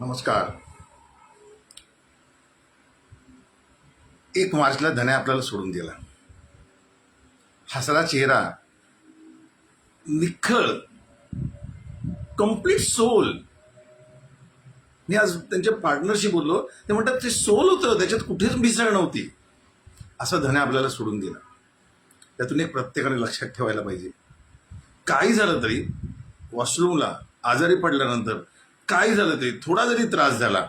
नमस्कार. एक मार्चला धन्या आपल्याला सोडून दिला. हसरा चेहरा निखळ कंप्लीट सोल मी आज त्यांच्या पार्टनरशी बोललो ते म्हणतात ते सोल होतं त्याच्यात कुठेच मिसळ नव्हती. असं धन्या आपल्याला सोडून दिला. त्यातून एक प्रत्येकाने लक्षात ठेवायला पाहिजे. काही झालं तरी वॉशरूमला आजारी पडल्यानंतर काय झालं तरी थोडा जरी त्रास झाला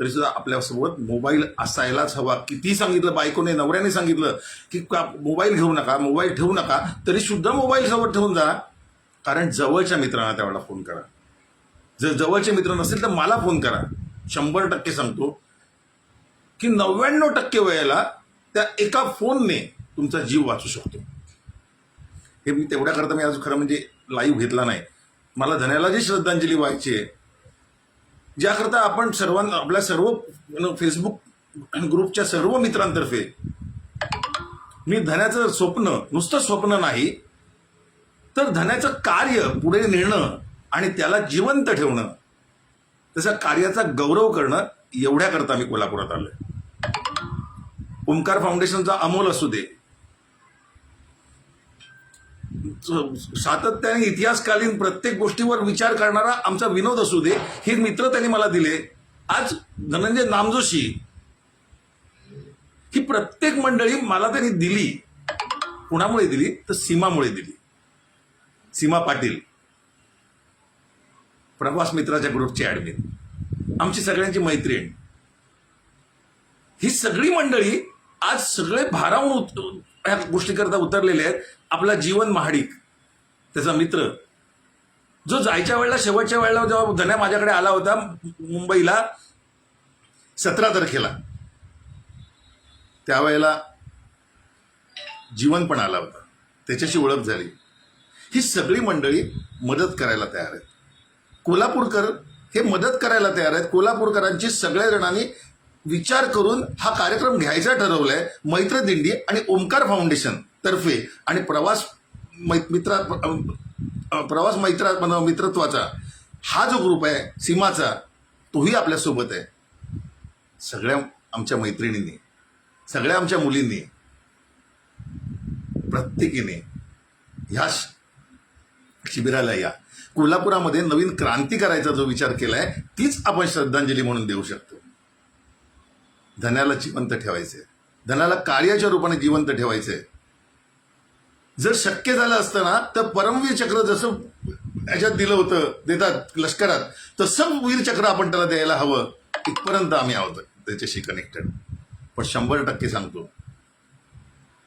तरी सुद्धा आपल्यासोबत मोबाईल असायलाच हवा. किती सांगितलं बायकोने नवऱ्याने सांगितलं की का मोबाईल घेऊ नका मोबाईल ठेवू नका. तरी सुद्धा मोबाईल सोबत ठेवून जा. कारण जवळच्या मित्रांना त्यावेळेला फोन करा. जर जवळचे मित्र नसेल तर मला फोन करा. शंभर टक्के सांगतो की नव्याण्णव टक्के वेळेला त्या एका फोनने तुमचा जीव वाचू शकतो. हे मी तेवढ्याकरता मी आज खरं म्हणजे लाईव्ह घेतला नाही. मला धन्याला जी श्रद्धांजली व्हायची आहे. ज्याकरता आपण सर्वांना आपल्या सर्व फेसबुक ग्रुपच्या सर्व मित्रांतर्फे मी धन्याचं स्वप्न नुसतं स्वप्न नाही तर धन्याचं कार्य पुढे नेणं आणि त्याला जिवंत ठेवणं त्याचा कार्याचा गौरव करणं एवढ्याकरता मी कोल्हापुरात आलोय. ओंकार फाउंडेशनचा अमोल असू दे सातत्याने इतिहासकालीन प्रत्येक गोष्टीवर विचार करणारा आमचा विनोद असू दे हे मित्र त्यांनी मला दिले. आज धनंजय नामजोशी ही प्रत्येक मंडळी मला त्यांनी दिली. कुणामुळे दिली? तर सीमामुळे दिली. सीमा पाटील. प्रवास मित्राच्या ग्रुपची ॲडमिन आमची सगळ्यांची मैत्रीण. ही सगळी मंडळी आज सगळे भारावून ह्या गोष्टीकरता उतरलेले आहेत. आपला जीवन महाडिक त्याचा मित्र जो जायच्या वेळेला शेवटच्या वेळेला जेव्हा धन्या माझ्याकडे आला होता मुंबईला सतरा तारखेला त्यावेळेला जीवन पण आला होता. त्याच्याशी ओळख झाली. ही सगळी मंडळी मदत करायला तयार आहेत. कोल्हापूरकर हे मदत करायला तयार आहेत. कोल्हापूरकरांची सगळ्या जणांनी विचार करून हा कार्यक्रम घ्यायचा ठरवलाय मैत्रदिंडी आणि ओंकार फाउंडेशन तर्फे. आणि प्रवास मै- मित्रा प्रवास मैत्रा मित्रत्वाचा हा जो ग्रुप आहे सीमाचा तोही आपल्यासोबत आहे. सगळ्या आमच्या मैत्रिणींनी सगळ्या आमच्या मुलींनी प्रत्येकीने ह्या शिबिराला या. कोल्हापुरामध्ये नवीन क्रांती करायचा जो विचार केला आहे तीच आपण श्रद्धांजली म्हणून देऊ शकतो. धन्याला जिवंत ठेवायचे. धनाला कार्याच्या रूपाने जिवंत ठेवायचे. जर शक्य झालं असतं ना तर परमवीर चक्र जसं याच्यात दिलं होतं देतात लष्करात तसं वीर चक्र आपण त्याला द्यायला हवं. इथपर्यंत आम्ही आहोत त्याच्याशी कनेक्टेड पण शंभर टक्के सांगतो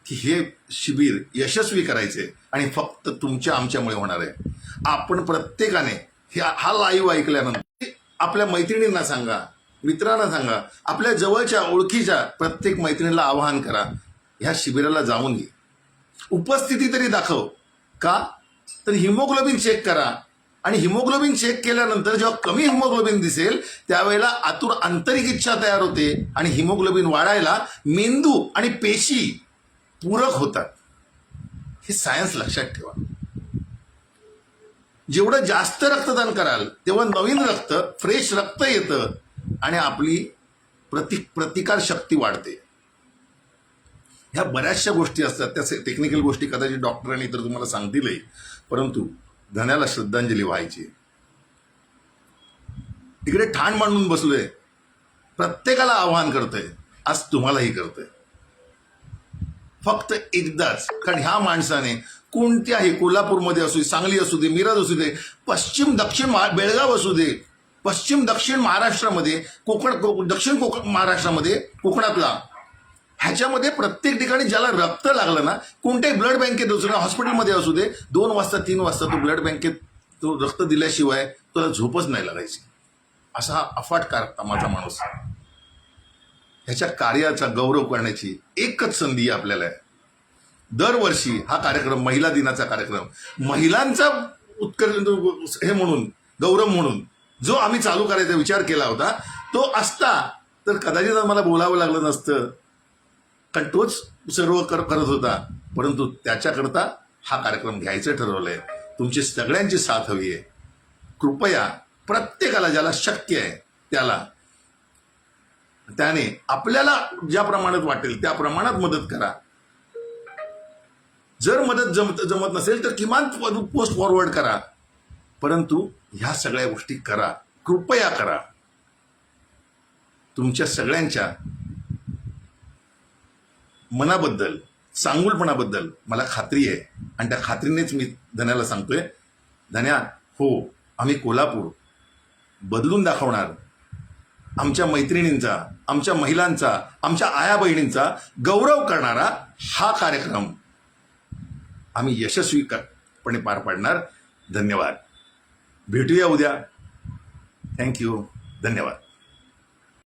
की हे शिबिर यशस्वी करायचे आणि फक्त तुमच्या आमच्यामुळे होणार आहे. आपण प्रत्येकाने हे- हा लाईव्ह ऐकल्यानंतर आपल्या मैत्रिणींना सांगा. मित्रांना सांगा आपल्या जवळच्या ओळखीच्या प्रत्येक मैत्रिणीला आवाहन करा ह्या शिबिराला जाऊन घे उपस्थिती तरी दाखव. का? तर हिमोग्लोबिन चेक करा. आणि हिमोग्लोबिन चेक केल्यानंतर जेव्हा कमी हिमोग्लोबिन दिसेल त्यावेळेला आतुर आंतरिक इच्छा तयार होते आणि हिमोग्लोबिन वाढायला मेंदू आणि पेशी पूरक होतात. हे सायन्स लक्षात ठेवा. जेवढं जास्त रक्तदान कराल तेव्हा नवीन रक्त फ्रेश रक्त येतं. आणि आपली प्रति प्रतिकार शक्ती वाढते. ह्या बऱ्याचशा गोष्टी असतात. त्या टेक्निकल गोष्टी कदाचित डॉक्टरांनी तर तुम्हाला सांगतीलही. परंतु धन्याला श्रद्धांजली व्हायची. इकडे ठाण मांडून बसलोय. प्रत्येकाला आवाहन करतोय. आज तुम्हालाही करतोय. फक्त एकदाच. कारण ह्या माणसाने कोणत्याही कोल्हापूरमध्ये असू दे सांगली असू दे मिरज असू दे पश्चिम दक्षिण बेळगाव असू दे पश्चिम दक्षिण महाराष्ट्रामध्ये कोकण दक्षिण कोकण महाराष्ट्रामध्ये कोकणातला ह्याच्यामध्ये प्रत्येक ठिकाणी ज्याला रक्त लागलं ना कोणत्याही ब्लड बँकेत असू हॉस्पिटलमध्ये असू दे दोन वाजता तीन वाजता तो ब्लड बँकेत तो रक्त दिल्याशिवाय तुला झोपच नाही लागायची. असा हा अफाट कार माझा माणूस ह्याच्या कार्याचा गौरव करण्याची एकच संधी आपल्याला आहे. दरवर्षी हा कार्यक्रम महिला दिनाचा कार्यक्रम महिलांचा उत्कर्ष हे म्हणून गौरव म्हणून जो आम्ही चालू करायचा विचार केला होता तो असता तर कदाचित आम्हाला बोलावं लागलं नसतं. कारण तोच सर्व कर करत होता. परंतु त्याच्याकरता हा कार्यक्रम घ्यायचं ठरवलंय. तुमची सगळ्यांची साथ हवी आहे. कृपया प्रत्येकाला ज्याला शक्य आहे त्याला. त्याने आपल्याला ज्या प्रमाणात वाटेल त्या प्रमाणात मदत करा. जर मदत जमत जमत नसेल तर किमान पोस्ट फॉरवर्ड करा. परंतु ह्या सगळ्या गोष्टी करा. कृपया करा. तुमच्या सगळ्यांच्या मनाबद्दल चांगुलपणाबद्दल मला खात्री आहे. आणि त्या खात्रीनेच मी धन्याला सांगतोय. धन्या हो आम्ही कोल्हापूर बदलून दाखवणार. आमच्या मैत्रिणींचा आमच्या महिलांचा आमच्या आया बहिणींचा गौरव करणारा हा कार्यक्रम आम्ही यशस्वीपणे पार पाडणार. धन्यवाद. भेटूया उद्या. थँक्यू धन्यवाद.